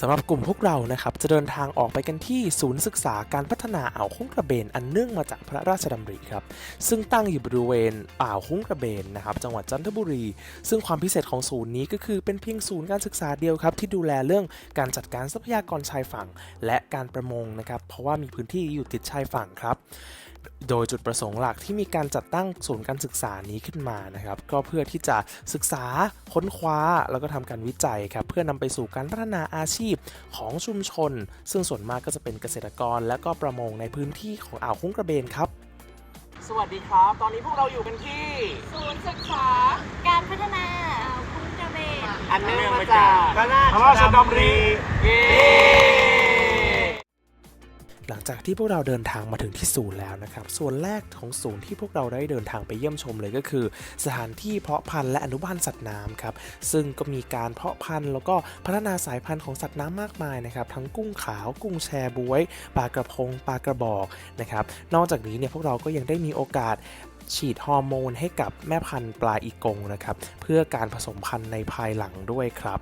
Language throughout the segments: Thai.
สำหรับกลุ่มพวกเรานะครับจะเดินทางออกไปกันที่ศูนย์ศึกษาการพัฒนาอ่าวคุ้งกระเบน อันเนื่องมาจากพระราชดำริครับซึ่งตั้งอยู่บริเวณอ่าวคุ้งกระเบนนะครับจังหวัดจันทบุรี ซึ่งความพิเศษของศูนย์นี้ก็คือเป็นเพียงศูนย์การศึกษาเดียวครับที่ดูแลเรื่องการจัดการทรัพยากรชายฝั่ง และการประมงนะครับเพราะว่ามีพื้นที่อยู่ติดชายฝั่งครับโดยจุดประสงค์หลักที่มีการจัดตั้งศูนย์การศึกษานี้ขึ้นมานะครับ ก็เพื่อที่จะศึกษาค้นคว้าแล้วก็ทำการวิจัยครับเพื่อนำไปสู่การพัฒนาอาชีพของชุมชน ซึ่งส่วนมากก็จะเป็นเกษตรกร และก็ประมงในพื้นที่ของอ่าวคุ้งกระเบนครับ สวัสดีครับ ตอนนี้พวกเราอยู่กันที่ ศูนย์ศึกษาการพัฒนาอ่าวคุ้งกระเบนอันเนื่องมาจากพระราชดำริเย้ หลังจากที่พวกเราเดินทางมาถึงที่ศูนย์แล้วนะครับ ส่วนแรกของศูนย์ที่พวกเราได้เดินทางไปเยี่ยมชมเลยก็คือ สถานที่เพาะพันธุ์และอนุบาลสัตว์น้ำครับ ซึ่งก็มีการเพาะพันธุ์แล้วก็พัฒนาสายพันธุ์ของสัตว์น้ำมากมายนะครับ ทั้งกุ้งขาว กุ้งแชบวย ปลากระพง ปลากระบอกนะครับ นอกจากนี้เนี่ยพวกเราก็ยังได้มีโอกาสฉีดฮอร์โมนให้กับแม่พันธุ์ปลาอีกงนะครับ เพื่อการผสมพันธุ์ในภายหลังด้วยครับ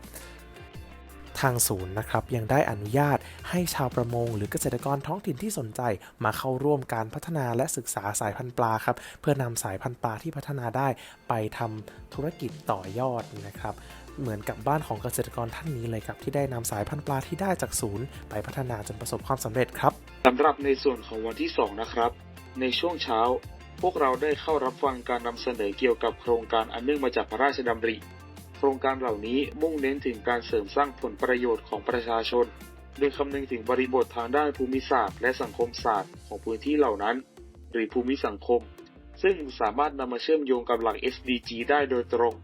ทางศูนย์นะครับยังได้อนุญาตให้ชาวประมง หรือเกษตรกรท้องถิ่นที่สนใจ มาเข้าร่วมการพัฒนาและศึกษาสายพันธุ์ปลาครับเพื่อนำสายพันธุ์ปลาที่พัฒนาได้ไปทำธุรกิจต่อยอดนะครับเหมือนกับบ้านของเกษตรกรท่านนี้เลยครับที่ได้นำสายพันธุ์ปลาที่ได้จากศูนย์ ไปพัฒนาจนประสบความสำเร็จครับสำหรับในส่วนของวันที่ 2 นะครับ ในช่วงเช้า พวกเราได้เข้ารับฟังการนำเสนอเกี่ยวกับโครงการอันเนื่องมาจากพระราชดำริ โครงการเหล่านี้มุ่งเน้นถึงการเสริมสร้างผลประโยชน์ของประชาชน โดยคำนึงถึงบริบททางด้านภูมิศาสตร์ และสังคมศาสตร์ของพื้นที่เหล่านั้น หรือภูมิสังคม ซึ่งสามารถนำมาเชื่อมโยงกับหลัก SDG ได้โดยตรง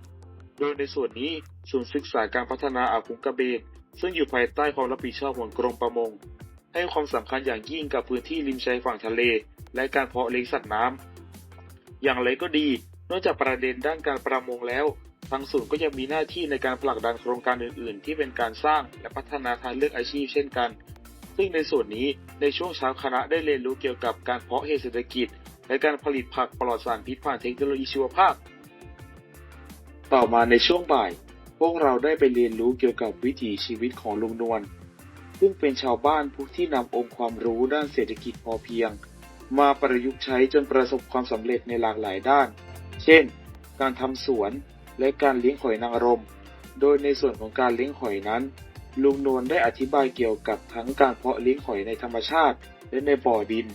โดยในส่วนนี้ศูนย์ศึกษาการพัฒนาอ่าวคุงกระเบนซึ่งอยู่ภายใต้ความรับผิดชอบของกรมประมง ให้ความสำคัญอย่างยิ่งกับพื้นที่ริมชายฝั่งทะเล และการเพาะเลี้ยงสัตว์น้ำอย่างไรก็ดี นอกจากประเด็นด้านการประมงแล้ว ทางศูนย์ก็ยังมีหน้าที่ในการผลักดันโครงการอื่น ๆ ที่เป็นการสร้างและพัฒนาทางเลือกอาชีพเช่นกัน ซึ่งในส่วนนี้ในช่วงเช้าคณะได้เรียนรู้เกี่ยวกับการเพาะเห็ดเศรษฐกิจ และการผลิตผักปลอดสารพิษผ่านเทคโนโลยีชีวภาพ ต่อมาในช่วงบ่าย พวกเราได้ไปเรียนรู้เกี่ยวกับวิถีชีวิตของลุงนวลซึ่งเป็นชาวบ้านผู้ที่นำองค์ความรู้ด้านเศรษฐกิจพอเพียง มาประยุกต์ใช้จนประสบความสำเร็จในหลากหลายด้าน เช่น การทำสวน และการเลี้ยงหอยนางรม โดยในส่วนของการเลี้ยงหอยนั้น ลุงนวลได้อธิบายเกี่ยวกับทั้งการเพาะเลี้ยงหอยในธรรมชาติ และในบ่อดิน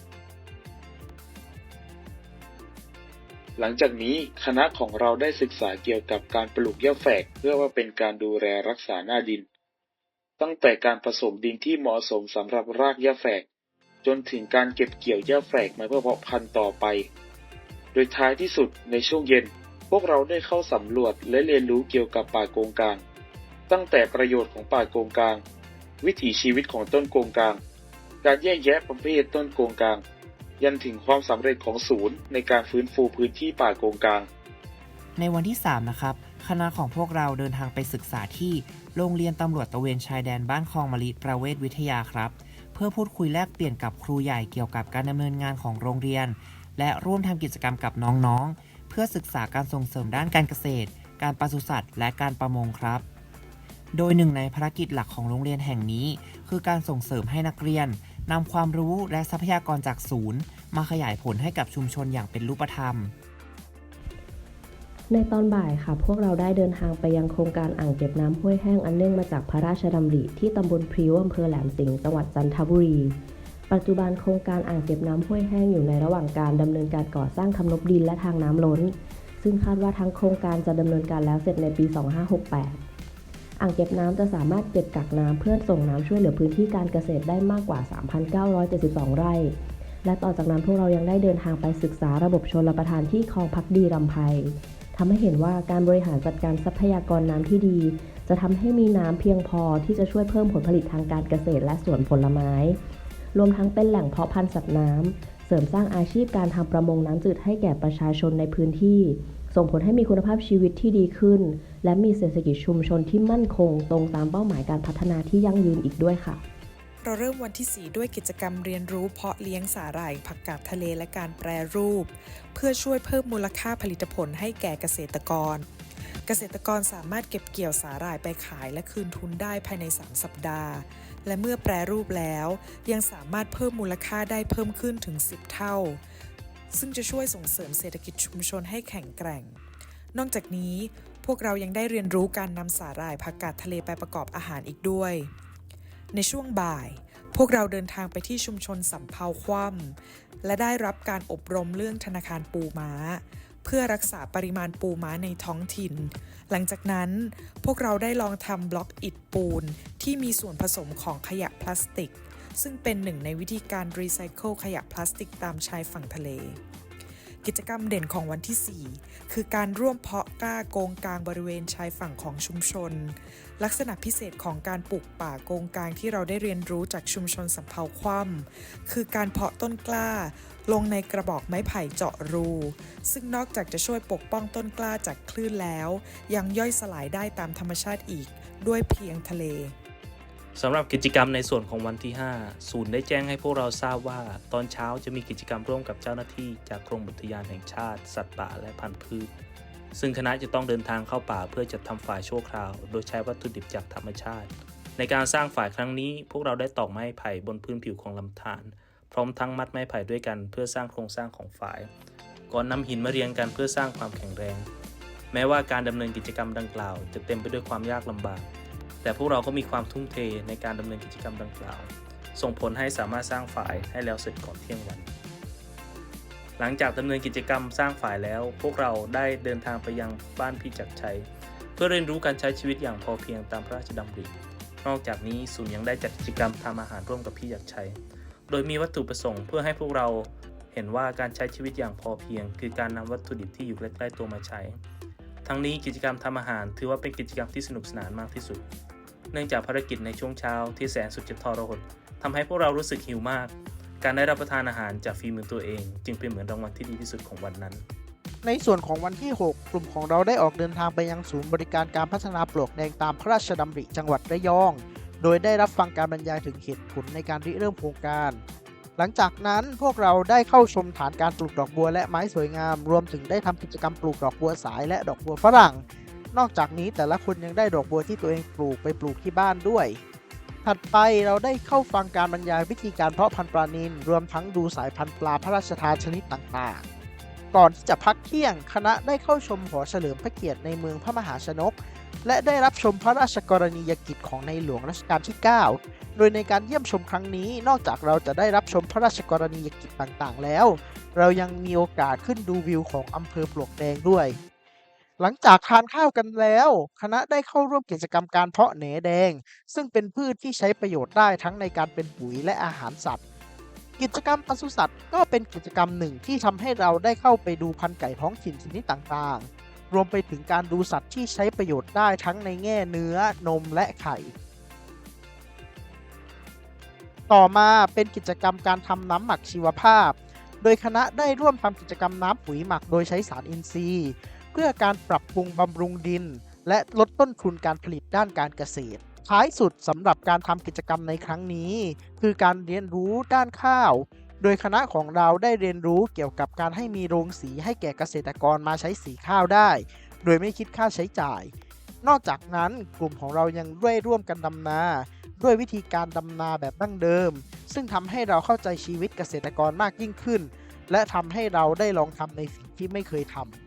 หลังจากนี้คณะของเราได้ศึกษาเกี่ยวกับการปลูกหญ้าแฝกเพื่อว่าเป็นการดูแลรักษาหน้าดิน ตั้งแต่การผสมดินที่เหมาะสมสำหรับรากหญ้าแฝก จนถึงการเก็บเกี่ยวหญ้าแฝกมาเพื่อเพาะพันธุ์ต่อไป โดยท้ายที่สุดในช่วงเย็น พวกเราได้เข้าสำรวจและเรียนรู้เกี่ยวกับป่าโกงกาง ตั้งแต่ประโยชน์ของป่าโกงกาง วิถีชีวิตของต้นโกงกาง การแยกแยะประเภทต้นโกงกาง ยันถึงความสำเร็จของศูนย์ในการฟื้นฟูพื้นที่ป่าโกงกาง ในวันที่ 3 นะครับ คณะของพวกเราเดินทางไปศึกษาที่โรงเรียนตำรวจตะเวนชายแดนบ้านคลองมะลิประเวศวิทยาครับ เพื่อพูดคุยแลกเปลี่ยนกับครูใหญ่เกี่ยวกับการดำเนินงานของโรงเรียน และร่วมทำกิจกรรมกับน้องๆ พื่อศึกษาการส่งเสริมด้านการเกษตร การปศุสัตว์ และการประมงครับ โดยหนึ่งในภารกิจหลักของโรงเรียนแห่งนี้ คือการส่งเสริมให้นักเรียนนำความรู้และทรัพยากรจากศูนย์ มาขยายผลให้กับชุมชนอย่างเป็นรูปธรรม ในตอนบ่ายค่ะ พวกเราได้เดินทางไปยังโครงการอ่างเก็บน้ำห้วยแห้งอันเนื่องมาจากพระราชดำริที่ตำบลพริ้วอำเภอแหลมสิงห์จังหวัดจันทบุรี ปัจจุบันโครงการอ่างเก็บน้ำห้วยแห้งอยู่ในระหว่างการดำเนินการก่อสร้างทำนบดินและทางน้ำล้น ซึ่งคาดว่าทั้งโครงการจะดำเนินการแล้วเสร็จในปี 2568 อ่างเก็บน้ำจะสามารถเก็บกักน้ำเพื่อส่งน้ำช่วยเหลือพื้นที่การเกษตรได้มากกว่า 3,972 ไร่ และต่อจากนั้นพวกเรายังได้เดินทางไปศึกษาระบบชนลประทานที่คลองพักดีรำไพทำให้เห็นว่าการบริหารจัดการทรัพยากรน้ำที่ดี จะทำให้มีน้ำเพียงพอที่จะช่วยเพิ่มผลผลิตทางการเกษตรและสวนผลไม้ รวมทั้งเป็นแหล่งเพาะพันธุ์สัตว์น้ำ เสริมสร้างอาชีพการทำประมงน้ำจืดให้แก่ประชาชนในพื้นที่ ส่งผลให้มีคุณภาพชีวิตที่ดีขึ้น และมีเศรษฐกิจชุมชนที่มั่นคง ตรงตามเป้าหมายการพัฒนาที่ยั่งยืนอีกด้วยค่ะเราเริ่มวันที่ 4 ด้วยกิจกรรมเรียนรู้เพาะเลี้ยงสาหร่ายผักกาดทะเลและการแปรรูป เพื่อช่วยเพิ่มมูลค่าผลิตผลให้แก่เกษตรกร เกษตรกรสามารถเก็บเกี่ยวสาหร่ายไปขายและคืนทุนได้ภายใน 3 สัปดาห์ และเมื่อแปรรูปแล้ว ยังสามารถเพิ่มมูลค่าได้เพิ่มขึ้นถึง 10 เท่า ซึ่งจะช่วยส่งเสริมเศรษฐกิจชุมชนให้แข็งแกร่ง นอกจากนี้พวกเรายังได้เรียนรู้การนำสาหร่ายผักกาดทะเลไปประกอบอาหารอีกด้วย ในช่วงบ่าย พวกเราเดินทางไปที่ชุมชนสำเภาคว่ำและได้รับการอบรมเรื่องธนาคารปูม้า เพื่อรักษาปริมาณปูม้าในท้องถิ่น หลังจากนั้นพวกเราได้ลองทำบล็อกอิฐปูนที่มีส่วนผสมของขยะพลาสติก ซึ่งเป็นหนึ่งในวิธีการรีไซเคิลขยะพลาสติกตามชายฝั่งทะเล กิจกรรมเด่นของวันที่ 4 คือการร่วมเพาะกล้าโกงกลางบริเวณชายฝั่งของชุมชน ลักษณะพิเศษของการปลูกป่าโกงกลางที่เราได้เรียนรู้จากชุมชนสำเภาคว่ำคือการเพาะต้นกล้า ลงในกระบอกไม้ไผ่เจาะรู ซึ่งนอกจากจะช่วยปกป้องต้นกล้าจากคลื่นแล้ว ยังย่อยสลายได้ตามธรรมชาติอีก ด้วยเพียงทะเล สำหรับกิจกรรมในส่วนของวันที่ 5 ศูนย์ได้แจ้งให้พวกเราทราบว่า ตอนเช้าจะมีกิจกรรมร่วมกับเจ้าหน้าที่จากกรมอุทยานแห่งชาติ สัตว์ป่าและพันธุ์พืช ซึ่งคณะจะต้องเดินทางเข้าป่าเพื่อจัดทำฝ่ายชั่วคราว โดยใช้วัตถุดิบจากธรรมชาติ ในการสร้างฝ่ายครั้งนี้ พวกเราได้ตอกไม้ไผ่บนพื้นผิวของลำธารพร้อมทั้งมัดไม้ไผ่ด้วยกันเพื่อสร้างโครงสร้างของฝ่าย ก่อนนำหินมาเรียงกันเพื่อสร้างความแข็งแรง แม้ว่าการดำเนินกิจกรรมดังกล่าว จะเต็มไปด้วยความยากลำบาก แต่พวกเราก็มีความทุ่มเทในการดำเนินกิจกรรมดังกล่าว ส่งผลให้สามารถสร้างฝ่ายให้แล้วเสร็จก่อนเที่ยงวัน หลังจากดำเนินกิจกรรมสร้างฝ่ายแล้ว พวกเราได้เดินทางไปยังบ้านพี่จักรชัย เพื่อเรียนรู้การใช้ชีวิตอย่างพอเพียงตามพระราชดำริ นอกจากนี้ศูนย์ยังได้จัดกิจกรรมทำอาหารร่วมกับพี่จักรชัย โดยมีวัตถุประสงค์เพื่อให้พวกเราเห็นว่าการใช้ชีวิตอย่างพอเพียง คือการนำวัตถุดิบที่อยู่ใกล้ๆตัวมาใช้ทั้งนี้กิจกรรมทำอาหารถือว่าเป็นกิจกรรมที่สนุกสนานมากที่สุด เนื่องจากภารกิจในช่วงเช้าที่แสนสุดจะทรหดทำให้พวกเรารู้สึกหิวมาก การได้รับประทานอาหารจากฝีมือตัวเอง จึงเป็นเหมือนรางวัลที่ดีที่สุดของวันนั้น ในส่วนของวันที่ 6 กลุ่มของเราได้ออกเดินทางไปยังศูนย์บริการการพัฒนาปลวกแดงตามพระราชดำริจังหวัดระยอง โดยได้รับฟังการบรรยายถึงเหตุผลในการริเริ่มโครงการหลังจากนั้นพวกเราได้เข้าชมฐานการปลูกดอกบัวและไม้สวยงาม รวมถึงได้ทำกิจกรรมปลูกดอกบัวสายและดอกบัวฝรั่ง นอกจากนี้แต่ละคนยังได้ดอกบัวที่ตัวเองปลูกไปปลูกที่บ้านด้วย ถัดไปเราได้เข้าฟังการบรรยายวิธีการเพาะพันธุ์ปลานิลรวมทั้งดูสายพันธุ์ปลาพระราชทานชนิดต่างๆ ก่อนที่จะพักเที่ยงคณะได้เข้าชมหอเฉลิมพระเกียรติในเมืองพระมหาชนก และได้รับชมพระราชกรณียกิจของในหลวงรัชกาลที่ 9 โดยในการเยี่ยมชมครั้งนี้นอกจากเราจะได้รับชมพระราชกรณียกิจต่างๆ แล้ว เรายังมีโอกาสขึ้นดูวิวของอำเภอปลวกแดงด้วย หลังจากทานข้าวกันแล้ว คณะได้เข้าร่วมกิจกรรมการเพาะแหนแดง ซึ่งเป็นพืชที่ใช้ประโยชน์ได้ทั้งในการเป็นปุ๋ยและอาหารสัตว์ กิจกรรมปศุสัตว์ก็เป็นกิจกรรมหนึ่งที่ทำให้เราได้เข้าไปดูพันธุ์ไก่ท้องถิ่นชนิดต่างๆ รวมไปถึงการดูสัตว์ที่ใช้ประโยชน์ได้ทั้งในแง่เนื้อนมและไข่ ต่อมาเป็นกิจกรรมการทำน้ำหมักชีวภาพ โดยคณะได้ร่วมทำกิจกรรมน้ำปุ๋ยหมักโดยใช้สารอินทรีย์ พื่อการปรับปรุงบำรุงดิน และลดต้นทุนการผลิตด้านการเกษตร ท้ายสุดสำหรับการทำกิจกรรมในครั้งนี้ คือการเรียนรู้ด้านข้าว โดยคณะของเราได้เรียนรู้เกี่ยวกับการให้มีโรงสีให้แก่เกษตรกรมาใช้สีข้าวได้ โดยไม่คิดค่าใช้จ่าย นอกจากนั้นกลุ่มของเรายังได้ร่วมกันดำนาด้วยวิธีการดำนาแบบดั้งเดิม ซึ่งทำให้เราเข้าใจชีวิตเกษตรกรมากยิ่งขึ้น และทำให้เราได้ลองทำในสิ่งที่ไม่เคยทำ